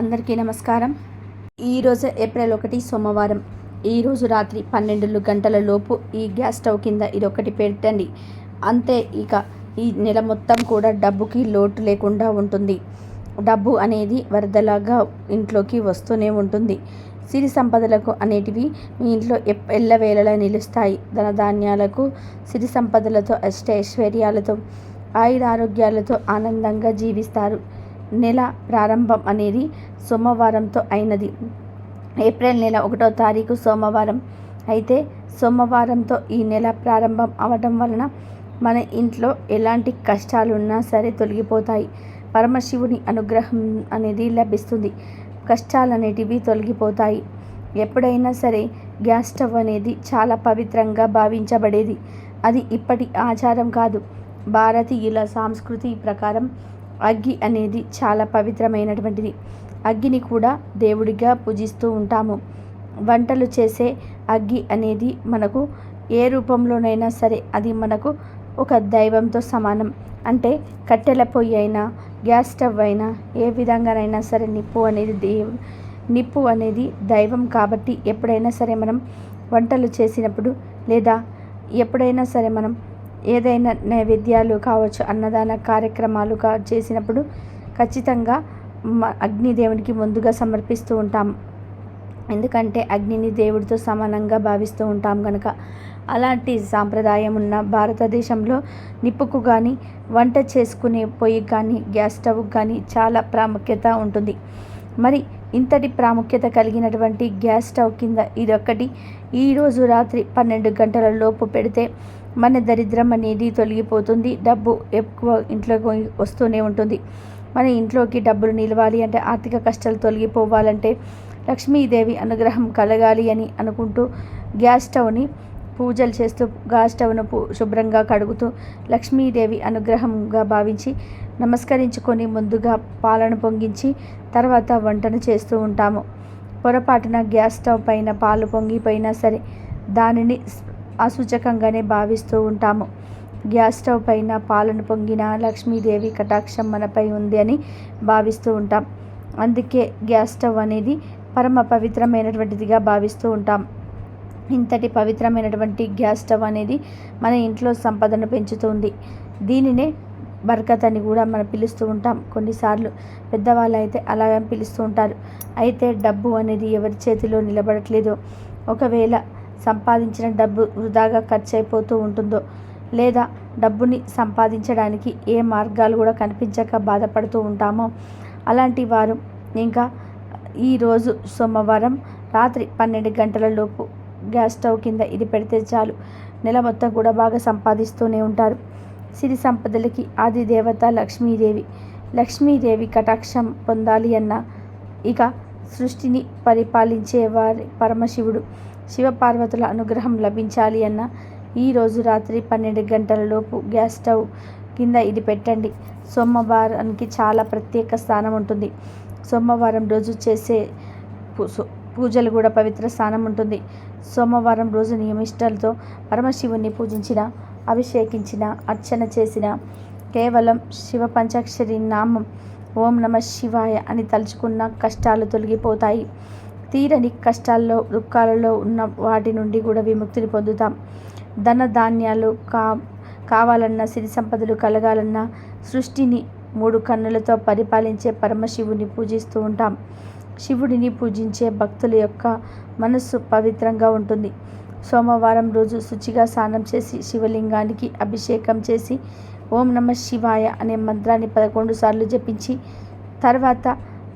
అందరికీ నమస్కారం. ఈరోజు ఏప్రిల్ ఒకటి సోమవారం. ఈరోజు రాత్రి పన్నెండు గంటల లోపు ఈ గ్యాస్ స్టవ్ కింద ఇది ఒకటి పెట్టండి. అంతే ఇక ఈ నెల మొత్తం కూడా డబ్బుకి లోటు లేకుండా ఉంటుంది. డబ్బు అనేది వరదలాగా ఇంట్లోకి వస్తూనే ఉంటుంది. సిరి సంపదలకు అనేటివి మీ ఇంట్లో ఎప్ ఎల్లవేళలా నిలుస్తాయి. ధనధాన్యాలకు సిరి సంపదలతో అష్ట ఐశ్వర్యాలతో ఆయుర ఆరోగ్యాలతో ఆనందంగా జీవిస్తారు. నెల ప్రారంభం అనేది సోమవారంతో అయినది. ఏప్రిల్ నెల ఒకటో తారీఖు సోమవారం. అయితే సోమవారంతో ఈ నెల ప్రారంభం అవడం వలన మన ఇంట్లో ఎలాంటి కష్టాలున్నా సరే తొలగిపోతాయి. పరమశివుని అనుగ్రహం అనేది లభిస్తుంది. కష్టాలు అనేటివి తొలగిపోతాయి. ఎప్పుడైనా సరే గ్యాస్ స్టవ్ అనేది చాలా పవిత్రంగా భావించబడేది. అది ఇప్పటి ఆచారం కాదు. భారతీయుల సంస్కృతి ప్రకారం అగ్గి అనేది చాలా పవిత్రమైనటువంటిది. అగ్గిని కూడా దేవుడిగా పూజిస్తూ ఉంటాము. వంటలు చేసే అగ్గి అనేది మనకు ఏ రూపంలోనైనా సరే అది మనకు ఒక దైవంతో సమానం. అంటే కట్టెల పొయ్యి అయినా గ్యాస్ స్టవ్ అయినా ఏ విధంగానైనా సరే నిప్పు అనేది దేవ్ నిప్పు అనేది దైవం కాబట్టి ఎప్పుడైనా సరే మనం వంటలు చేసినప్పుడు లేదా ఎప్పుడైనా సరే మనం ఏదైనా నైవేద్యాలు కావచ్చు అన్నదాన కార్యక్రమాలు కా చేసినప్పుడు ఖచ్చితంగా అగ్నిదేవునికి ముందుగా సమర్పిస్తూ ఉంటాం. ఎందుకంటే అగ్నిని దేవుడితో సమానంగా భావిస్తూ ఉంటాం కనుక అలాంటి సాంప్రదాయం ఉన్న భారతదేశంలో నిప్పుకు కానీ వంట చేసుకునే పొయ్యి కానీ గ్యాస్ స్టవ్ కానీ చాలా ప్రాముఖ్యత ఉంటుంది. మరి ఇంతటి ప్రాముఖ్యత కలిగినటువంటి గ్యాస్ స్టవ్ కింద ఇదొక్కటి. ఈరోజు రాత్రి పన్నెండు గంటల లోపు పెడితే మన దరిద్రం అనేది తొలగిపోతుంది. డబ్బు ఎక్కువ ఇంట్లోకి వస్తూనే ఉంటుంది. మన ఇంట్లోకి డబ్బులు నిలవాలి అంటే ఆర్థిక కష్టాలు తొలగిపోవాలంటే లక్ష్మీదేవి అనుగ్రహం కలగాలి అని అనుకుంటూ గ్యాస్ స్టవ్ని పూజలు చేస్తూ గ్యాస్ స్టవ్ను శుభ్రంగా కడుగుతూ లక్ష్మీదేవి అనుగ్రహంగా భావించి నమస్కరించుకొని ముందుగా పాలను పొంగించి తర్వాత వంటను చేస్తూ ఉంటాము. పొరపాటున గ్యాస్ స్టవ్ పైన పాలు పొంగిపోయినా సరే దానిని అసూచకంగానే భావిస్తూ ఉంటాము. గ్యాస్ స్టవ్ పైన పాలను పొంగిన లక్ష్మీదేవి కటాక్షం మనపై ఉంది అని భావిస్తూ ఉంటాం. అందుకే గ్యాస్ స్టవ్ అనేది పరమ పవిత్రమైనటువంటిదిగా భావిస్తూ ఉంటాం. ఇంతటి పవిత్రమైనటువంటి గ్యాస్ స్టవ్ అనేది మన ఇంట్లో సంపదను పెంచుతుంది. దీనినే బర్కత్ అని కూడా మనం పిలుస్తూ ఉంటాం. కొన్నిసార్లు పెద్దవాళ్ళు అయితే అలాగే పిలుస్తూ ఉంటారు. అయితే డబ్బు అనేది ఎవరి చేతిలో నిలబడట్లేదు. ఒకవేళ సంపాదించిన డబ్బు వృధాగా ఖర్చు అయిపోతూ ఉంటుందో లేదా డబ్బుని సంపాదించడానికి ఏ మార్గాలు కూడా కనిపించక బాధపడుతూ ఉంటామో అలాంటి వారు ఇంకా ఈరోజు సోమవారం రాత్రి పన్నెండు గంటల లోపు గ్యాస్ స్టవ్ కింద ఇది పెడితే చాలు. నెల మొత్తం కూడా బాగా సంపాదిస్తూనే ఉంటారు. సిరి సంపదలకి ఆది దేవత లక్ష్మీదేవి. లక్ష్మీదేవి కటాక్షం పొందాలి అన్న ఇక సృష్టిని పరిపాలించేవారి పరమశివుడు. శివపార్వతుల అనుగ్రహం లభించాలి అన్న ఈరోజు రాత్రి పన్నెండు గంటల లోపు గ్యాస్ స్టవ్ కింద ఇది పెట్టండి. సోమవారానికి చాలా ప్రత్యేక స్థానం ఉంటుంది. సోమవారం రోజు చేసే పూజలు కూడా పవిత్ర స్థానం ఉంటుంది. సోమవారం రోజు నియమిష్టలతో పరమశివుని పూజించిన అభిషేకించిన అర్చన చేసిన కేవలం శివ పంచాక్షరి నామం ఓం నమ శివాయ అని తలుచుకున్న కష్టాలు తొలగిపోతాయి. తీరని కష్టాల్లో దుఃఖాలలో ఉన్న వాటి నుండి కూడా విముక్తిని పొందుతాం. ధన ధాన్యాలు కా కావాలన్నా సిరి సంపదలు కలగాలన్నా సృష్టిని మూడు కన్నులతో పరిపాలించే పరమశివుని పూజిస్తూ ఉంటాం. శివుడిని పూజించే భక్తుల యొక్క మనస్సు పవిత్రంగా ఉంటుంది. సోమవారం రోజు శుచిగా స్నానం చేసి శివలింగానికి అభిషేకం చేసి ఓం నమ శివాయ అనే మంత్రాన్ని పదకొండు సార్లు జపించి తర్వాత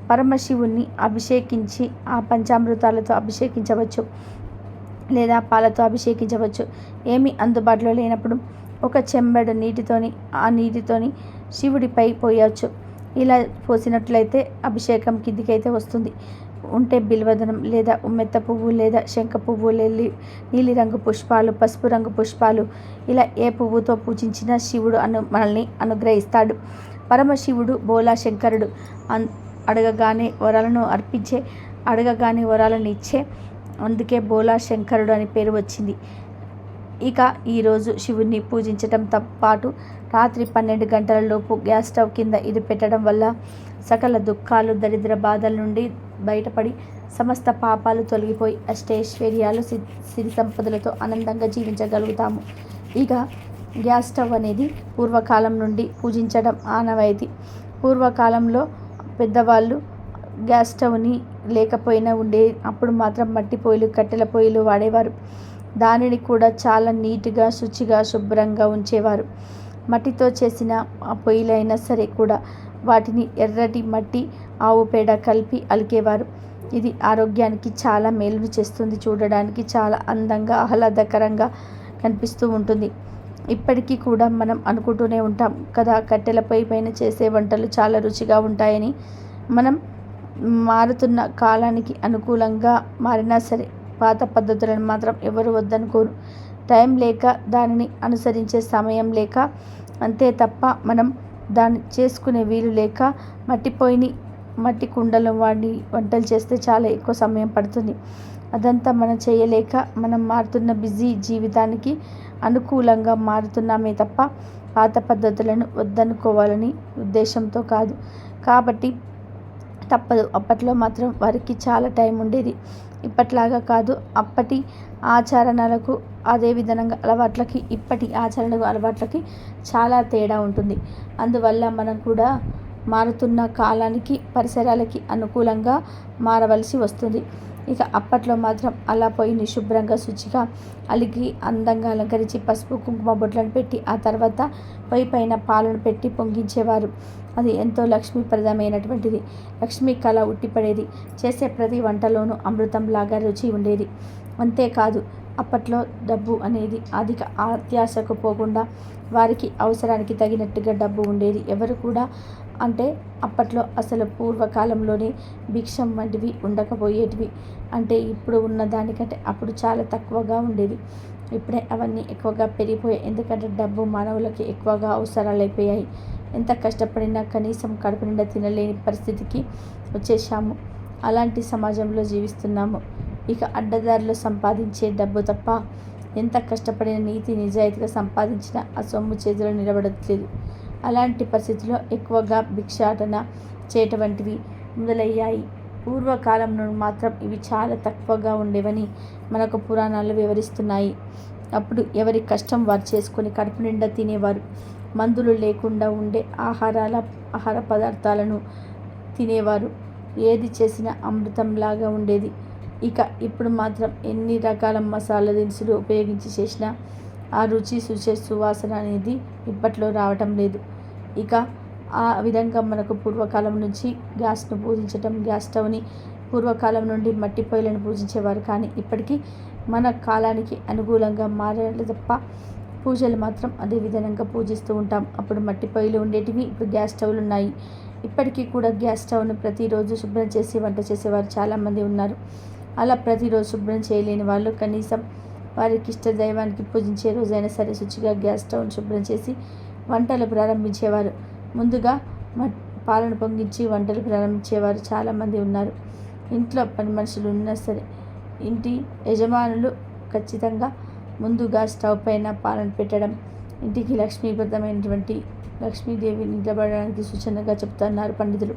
పరమశివుణ్ణి అభిషేకించి ఆ పంచామృతాలతో అభిషేకించవచ్చు లేదా పాలతో అభిషేకించవచ్చు. ఏమి అందుబాటులో లేనప్పుడు ఒక చెంబెడు నీటితోని ఆ నీటితోని శివుడిపై పోయవచ్చు. ఇలా పోసినట్లయితే అభిషేకం కిందికైతే వస్తుంది. ఉంటే బిల్వదనం లేదా ఉమ్మెత్త పువ్వు లేదా శంఖ పువ్వు లెల్లి నీలిరంగు పుష్పాలు పసుపు రంగు పుష్పాలు ఇలా ఏ పువ్వుతో పూజించిన శివుడు అను మనల్ని అనుగ్రహిస్తాడు. పరమశివుడు బోలా శంకరుడు అన్ అడగగానే వరాలను అర్పించే అడగగానే వరాలను ఇచ్చే. అందుకే బోలా శంకరుడు అని పేరు వచ్చింది. ఇక ఈరోజు శివుణ్ణి పూజించటంతో పాటు రాత్రి పన్నెండు గంటల లోపు గ్యాస్ స్టవ్ కింద ఇది పెట్టడం వల్ల సకల దుఃఖాలు దరిద్ర బాధల నుండి బయటపడి సమస్త పాపాలు తొలగిపోయి అష్టైశ్వర్యాలు సి సిరి సంపదలతో ఆనందంగా జీవించగలుగుతాము. ఇక గ్యాస్ స్టవ్ అనేది పూర్వకాలం నుండి పూజించడం ఆనవాయితీ. పూర్వకాలంలో పెద్దవాళ్ళు గ్యాస్ స్టవ్ని లేకపోయినా ఉండే అప్పుడు మాత్రం మట్టి పొయ్యిలు కట్టెల పొయ్యిలు వాడేవారు. దానిని కూడా చాలా నీట్గా శుచిగా శుభ్రంగా ఉంచేవారు. మట్టితో చేసిన ఆ పొయ్యిలైనా సరే కూడా వాటిని ఎర్రటి మట్టి ఆవు పేడ కలిపి అలికేవారు. ఇది ఆరోగ్యానికి చాలా మేలును చేస్తుంది. చూడడానికి చాలా అందంగా ఆహ్లాదకరంగా కనిపిస్తూ ఉంటుంది. ఇప్పటికీ కూడా మనం అనుకుంటూనే ఉంటాం కదా కట్టెల పొయ్యి పైన చేసే వంటలు చాలా రుచిగా ఉంటాయని. మనం మారుతున్న కాలానికి అనుకూలంగా మారినా సరే పాత పద్ధతులను మాత్రం ఎవరు వద్దనుకోరు. టైం లేక దానిని అనుసరించే సమయం లేక అంతే తప్ప మనం దాన్ని చేసుకునే వీలు లేక మట్టి పొయ్యిని మట్టి కుండలు వాడి వంటలు చేస్తే చాలా ఎక్కువ సమయం పడుతుంది. అదంతా మనం చేయలేక మనం మారుతున్న బిజీ జీవితానికి అనుకూలంగా మారుతున్నామే తప్ప పాత పద్ధతులను వద్దనుకోవాలని ఉద్దేశంతో కాదు. కాబట్టి తప్పదు. అప్పట్లో మాత్రం వారికి చాలా టైం ఉండేది. ఇప్పట్లాగా కాదు. అప్పటి ఆచరణలకు అదే విధంగా అలవాట్లకి ఇప్పటి ఆచరణకు అలవాట్లకి చాలా తేడా ఉంటుంది. అందువల్ల మనం కూడా మారుతున్న కాలానికి పరిసరాలకి అనుకూలంగా మారవలసి వస్తుంది. ఇక అప్పట్లో మాత్రం అలా పొయ్యిని శుభ్రంగా శుచిగా అలిగి అందంగా అలంకరించి పసుపు కుంకుమ బొట్లను పెట్టి ఆ తర్వాత పొయ్యి పైన పాలను పెట్టి పొంగించేవారు. అది ఎంతో లక్ష్మీప్రదమైనటువంటిది. లక్ష్మీ కళ ఉట్టిపడేది. చేసే ప్రతి వంటలోనూ అమృతంలాగా రుచి ఉండేది. అంతేకాదు అప్పట్లో డబ్బు అనేది అధిక అత్యాశకు పోకుండా వారికి అవసరానికి తగినట్టుగా డబ్బు ఉండేది. ఎవరు కూడా అంటే అప్పట్లో అసలు పూర్వకాలంలోనే భిక్షం వంటివి ఉండకపోయేటివి. అంటే ఇప్పుడు ఉన్న దానికంటే అప్పుడు చాలా తక్కువగా ఉండేది. ఇప్పుడే అవన్నీ ఎక్కువగా పెరిగిపోయాయి. ఎందుకంటే డబ్బు మానవులకి ఎక్కువగా అవసరాలు అయిపోయాయి. ఎంత కష్టపడినా కనీసం కడుపు నిండా తినలేని పరిస్థితికి వచ్చేసాము అలాంటి సమాజంలో జీవిస్తున్నాము. ఇక అడ్డదారిలో సంపాదించే డబ్బు తప్ప ఎంత కష్టపడిన నీతి నిజాయితీగా సంపాదించిన ఆ సొమ్ము చేతిలో నిలబడట్లేదు. అలాంటి పరిస్థితుల్లో ఎక్కువగా భిక్షాటన చేయటం వంటివి మొదలయ్యాయి. పూర్వకాలం నుండి మాత్రం ఇవి చాలా తక్కువగా ఉండేవని మనకు పురాణాలు వివరిస్తున్నాయి. అప్పుడు ఎవరి కష్టం వారు చేసుకొని కడుపు నిండా తినేవారు. మందులు లేకుండా ఉండే ఆహారాల ఆహార పదార్థాలను తినేవారు. ఏది చేసినా అమృతంలాగా ఉండేది. ఇక ఇప్పుడు మాత్రం ఎన్ని రకాల మసాలా దినుసులు ఉపయోగించి చేసినా ఆ రుచి శుచి సువాసన అనేది ఇప్పట్లో రావటం లేదు. ఇక ఆ విధంగా మనకు పూర్వకాలం నుంచి గ్యాస్ను పూజించటం గ్యాస్ స్టవ్ని పూర్వకాలం నుండి మట్టి పొయ్యిలను పూజించేవారు కానీ ఇప్పటికీ మన కాలానికి అనుకూలంగా మారాలి తప్ప పూజలు మాత్రం అదే విధంగా పూజిస్తూ ఉంటాం. అప్పుడు మట్టి పొయ్యిలు ఉండేటివి ఇప్పుడు గ్యాస్ స్టవ్లు ఉన్నాయి. ఇప్పటికీ కూడా గ్యాస్ స్టవ్ను ప్రతిరోజు శుభ్రం చేసి వంట చేసేవారు చాలామంది ఉన్నారు. అలా ప్రతిరోజు శుభ్రం చేయలేని వాళ్ళు కనీసం వారికి ఇష్ట దైవానికి పూజించే రోజైనా సరే శుచిగా గ్యాస్ స్టవ్ను శుభ్రం చేసి వంటలు ప్రారంభించేవారు. ముందుగా పాలను పొంగించి వంటలు ప్రారంభించేవారు చాలామంది ఉన్నారు. ఇంట్లో పని మనుషులు ఉన్నా సరే ఇంటి యజమానులు ఖచ్చితంగా ముందుగా స్టవ్ పైన పాలను పెట్టడం ఇంటికి లక్ష్మీప్రదమైనటువంటి లక్ష్మీదేవి నిలబడడానికి సూచనగా చెప్తున్నారు పండితులు.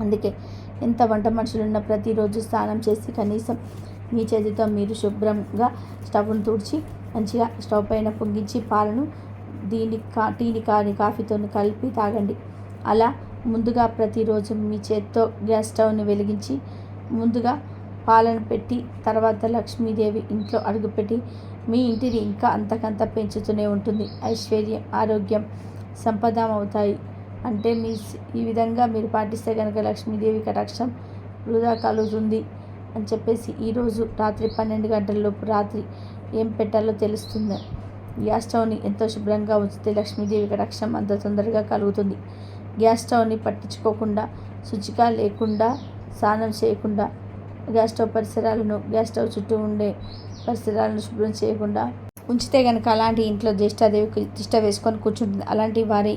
అందుకే ఎంత వంట మనుషులున్న ప్రతిరోజు స్నానం చేసి కనీసం మీ చేతితో మీరు శుభ్రంగా స్టవ్ను తుడిచి మంచిగా స్టవ్ పైన పొంగించి పాలను దీని కా టీని కానీ కాఫీతో కలిపి తాగండి. అలా ముందుగా ప్రతిరోజు మీ చేత్తో గ్యాస్ స్టవ్ని వెలిగించి ముందుగా పాలను పెట్టి తర్వాత లక్ష్మీదేవి ఇంట్లో అడుగుపెట్టి మీ ఇంటిని ఇంకా అంతకంత పెంచుతూనే ఉంటుంది. ఐశ్వర్యం ఆరోగ్యం సంపద అవుతాయి. అంటే మీ ఈ విధంగా మీరు పాటిస్తే కనుక లక్ష్మీదేవి కటాక్షం వృధా కలుగుతుంది. అని చెప్పేసి ఈరోజు రాత్రి పన్నెండు గంటలలోపు రాత్రి ఏం పెట్టాలో తెలుస్తుంది. గ్యాస్ స్టవ్ని ఎంతో శుభ్రంగా ఉంచితే లక్ష్మీదేవి కటాక్షం అంత తొందరగా కలుగుతుంది. గ్యాస్ స్టవ్ని పట్టించుకోకుండా శుచిగా లేకుండా స్నానం చేయకుండా గ్యాస్ స్టవ్ పరిసరాలను గ్యాస్ స్టవ్ చుట్టూ ఉండే పరిసరాలను శుభ్రం చేయకుండా ఉంచితే కనుక అలాంటి ఇంట్లో జ్యేష్ఠాదేవికి తిష్ట వేసుకొని కూర్చుంటుంది. అలాంటి వారి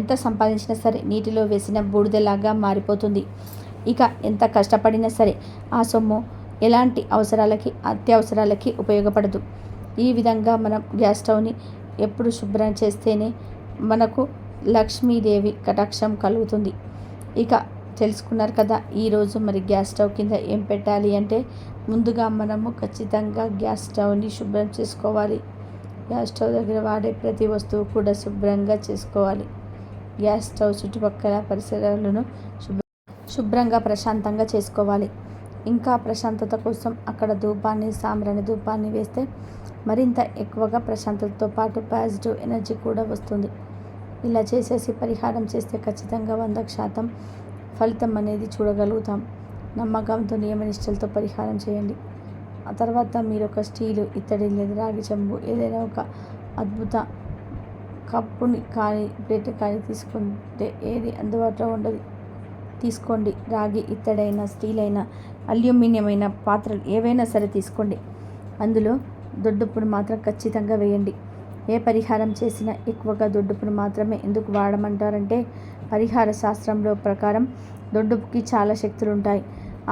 ఎంత సంపాదించినా సరే నీటిలో వేసిన బూడిదలాగా మారిపోతుంది. ఇక ఎంత కష్టపడినా సరే ఆ సొమ్ము ఎలాంటి అవసరాలకి అత్యవసరాలకి ఉపయోగపడదు. ఈ విధంగా మనం గ్యాస్ స్టవ్ని ఎప్పుడు శుభ్రం చేస్తేనే మనకు లక్ష్మీదేవి కటాక్షం కలుగుతుంది. ఇక తెలుసుకున్నారు కదా ఈరోజు మరి గ్యాస్ స్టవ్ కింద ఏం పెట్టాలి అంటే ముందుగా మనము ఖచ్చితంగా గ్యాస్ స్టవ్ని శుభ్రం చేసుకోవాలి. గ్యాస్ స్టవ్ దగ్గర వాడే ప్రతి వస్తువు కూడా శుభ్రంగా చేసుకోవాలి. గ్యాస్ స్టవ్ చుట్టుపక్కల పరిసరాలను శుభ్ర శుభ్రంగా ప్రశాంతంగా చేసుకోవాలి. ఇంకా ప్రశాంతత కోసం అక్కడ ధూపాన్ని సాంబ్రాణి ధూపాన్ని వేస్తే మరింత ఎక్కువగా ప్రశాంతతతో పాటు పాజిటివ్ ఎనర్జీ కూడా వస్తుంది. ఇలా చేసేసి పరిహారం చేస్తే ఖచ్చితంగా వంద శాతం ఫలితం అనేది చూడగలుగుతాం. నమ్మకంతో నియమనిష్టలతో పరిహారం చేయండి. ఆ తర్వాత మీరు ఒక స్టీలు ఇత్తడి లేదా రాగి చెంబు ఏదైనా ఒక అద్భుత కప్పుని కానీ ప్లేట్ కానీ తీసుకుంటే ఏది అందుబాటులో ఉండదు. తీసుకోండి. రాగి ఇత్తడైనా స్టీల్ అయినా అల్యూమినియం అయిన పాత్రలు ఏవైనా సరే తీసుకోండి. అందులో దొడ్డుప్పుడు మాత్రం ఖచ్చితంగా వేయండి. ఏ పరిహారం చేసినా ఎక్కువగా దొడ్డుపును మాత్రమే ఎందుకు వాడమంటారంటే పరిహార శాస్త్రంలో ప్రకారం దొడ్డుపుకి చాలా శక్తులు ఉంటాయి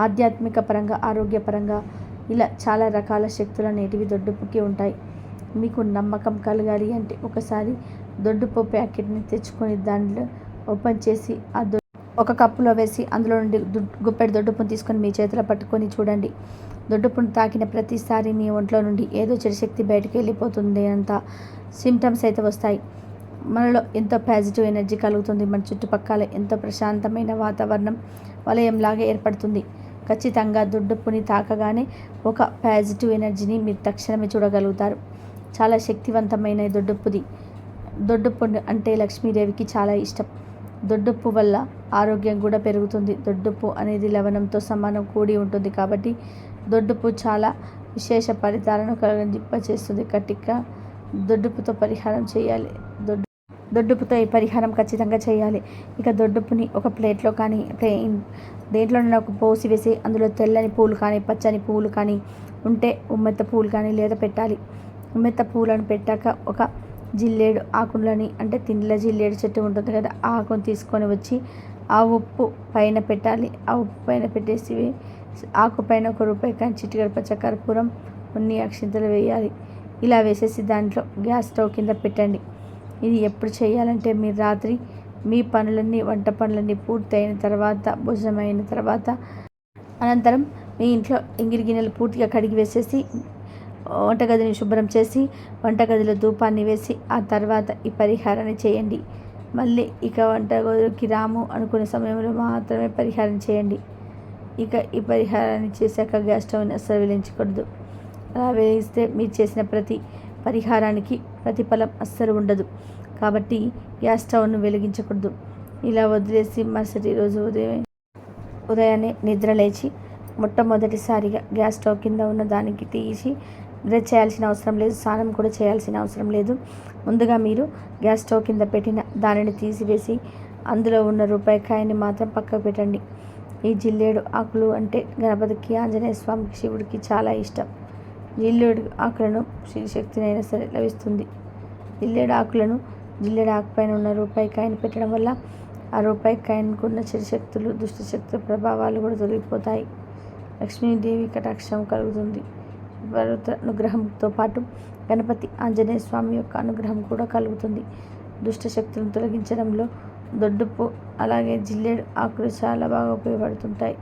ఆధ్యాత్మిక పరంగా ఆరోగ్యపరంగా ఇలా చాలా రకాల శక్తులు అనేటివి దొడ్డుపుకి ఉంటాయి. మీకు నమ్మకం కలగాలి అంటే ఒకసారి దొడ్డుపు ప్యాకెట్ని తెచ్చుకొని దాంట్లో ఓపెన్ చేసి ఆ దొడ్డు ఒక కప్పులో వేసి అందులో నుండి గుప్పెడు దొడ్డుపును తీసుకొని మీ చేతిలో పట్టుకొని చూడండి. దొడ్డుపును తాకిన ప్రతిసారి మీ ఒంట్లో నుండి ఏదో చెడుశక్తి బయటకు వెళ్ళిపోతుంది అంత సిమ్టమ్స్ అయితే వస్తాయి. మనలో ఎంతో పాజిటివ్ ఎనర్జీ కలుగుతుంది. మన చుట్టుపక్కల ఎంతో ప్రశాంతమైన వాతావరణం వలయంలాగా ఏర్పడుతుంది. ఖచ్చితంగా దుడ్డుప్పుని తాకగానే ఒక పాజిటివ్ ఎనర్జీని మీరు తక్షణమే చూడగలుగుతారు. చాలా శక్తివంతమైన దొడ్డుప్పుది దొడ్డుప్పు అంటే లక్ష్మీదేవికి చాలా ఇష్టం. దొడ్డుప్పు వల్ల ఆరోగ్యం కూడా పెరుగుతుంది. దొడ్డుప్పు అనేది లవణంతో సమానం కూడి ఉంటుంది కాబట్టి దొడ్డుప్పు చాలా విశేష ఫలితాలను కలిగింపచేస్తుంది. కట్టిక దొడ్డుపుతో పరిహారం చేయాలి. దొడ్డు దొడ్డుపుతో ఈ పరిహారం ఖచ్చితంగా చేయాలి. ఇక దొడ్డుపుని ఒక ప్లేట్లో కానీ ప్లేన్ దేంట్లోనైనా ఒక పోసి వేసి అందులో తెల్లని పూలు కానీ పచ్చని పూలు కానీ ఉంటే ఉమ్మెత్త పూలు కానీ లేదా పెట్టాలి. ఉమ్మెత్త పూలను పెట్టాక ఒక జిల్లేడు ఆకులని అంటే తిండ్ల జిల్లేడు చెట్టు ఉంటుంది కదా ఆకును తీసుకొని వచ్చి ఆ ఉప్పు పైన పెట్టాలి. ఆ ఉప్పు పైన పెట్టేసి ఆకు పైన ఒక రూపాయి కానీ చిటికడ పచ్చ కర్పూరం కొన్ని అక్షింతలు వేయాలి. ఇలా వేసేసి దాంట్లో గ్యాస్ స్టవ్ కింద పెట్టండి. ఇది ఎప్పుడు చేయాలంటే మీరు రాత్రి మీ పనులన్నీ వంట పనులన్నీ పూర్తయిన తర్వాత భోజనం అయిన తర్వాత అనంతరం మీ ఇంట్లో ఇంగిరి గిన్నెలు పూర్తిగా కడిగి వేసేసి వంటగదిని శుభ్రం చేసి వంటగదిలో ధూపాన్ని వేసి ఆ తర్వాత ఈ పరిహారాన్ని చేయండి. మళ్ళీ ఇక వంటగదికి రాము అనుకునే సమయంలో మాత్రమే పరిహారం చేయండి. ఇక ఈ పరిహారాన్ని చేశాక గ్యాస్ స్టవ్ని అస్సలు వెలించకూడదు అలా వెలిగిస్తే మీరు చేసిన ప్రతి పరిహారానికి ప్రతిఫలం అస్సలు ఉండదు. కాబట్టి గ్యాస్ స్టవ్ను వెలిగించకూడదు. ఇలా వదిలేసి మరుసటి రోజు ఉదయం ఉదయాన్నే నిద్ర లేచి మొట్టమొదటిసారిగా గ్యాస్ స్టవ్ కింద ఉన్న దానికి తీసి బ్రష్ చేయాల్సిన అవసరం లేదు. స్నానం కూడా చేయాల్సిన అవసరం లేదు. ముందుగా మీరు గ్యాస్ స్టవ్ కింద పెట్టిన దానిని తీసివేసి అందులో ఉన్న రూపాయి కాయని మాత్రం పక్కకు పెట్టండి. ఈ జిల్లేడు ఆకులు అంటే గణపతికి ఆంజనేయ స్వామికి శివుడికి చాలా ఇష్టం. జిల్లేడు ఆకులను శ్రీశక్తినైనా సరే లభిస్తుంది. జిల్లేడు ఆకులను జిల్లేడు ఆకుపైన ఉన్న రూపాయి కాయని పెట్టడం వల్ల ఆ రూపాయి కాయనికి ఉన్న చెడుశక్తులు దుష్టశక్తుల ప్రభావాలు కూడా తొలగిపోతాయి. లక్ష్మీదేవి కటాక్షం కలుగుతుంది. వరుత అనుగ్రహంతో పాటు గణపతి ఆంజనేయ స్వామి యొక్క అనుగ్రహం కూడా కలుగుతుంది. దుష్టశక్తులను తొలగించడంలో దొడ్డుపు అలాగే జిల్లేడు ఆకులు చాలా బాగా ఉపయోగపడుతుంటాయి.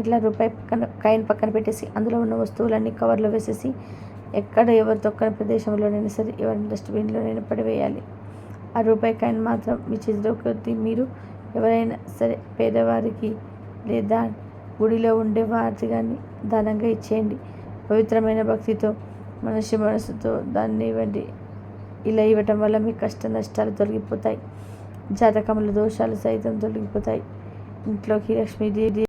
ఇట్లా రూపాయి పక్కన కాయిన్ పక్కన పెట్టేసి అందులో ఉన్న వస్తువులన్నీ కవర్లో వేసేసి ఎక్కడ ఎవరు తొక్కని ప్రదేశంలోనైనా సరే ఎవరి డస్ట్బిన్లోనైనా పడివేయాలి. ఆ రూపాయి కాయిన్ మాత్రం మీ చేతిలో కొద్ది మీరు ఎవరైనా సరే పేదవారికి లేదా గుడిలో ఉండే వారికి కానీ దానంగా ఇచ్చేయండి. పవిత్రమైన భక్తితో మనిషి మనసుతో దాన్ని ఇవ్వండి ఇలా ఇవ్వటం వల్ల మీ కష్ట నష్టాలు తొలగిపోతాయి. జాతకముల దోషాలు సైతం తొలగిపోతాయి. ఇంట్లోకి లక్ష్మీదేవి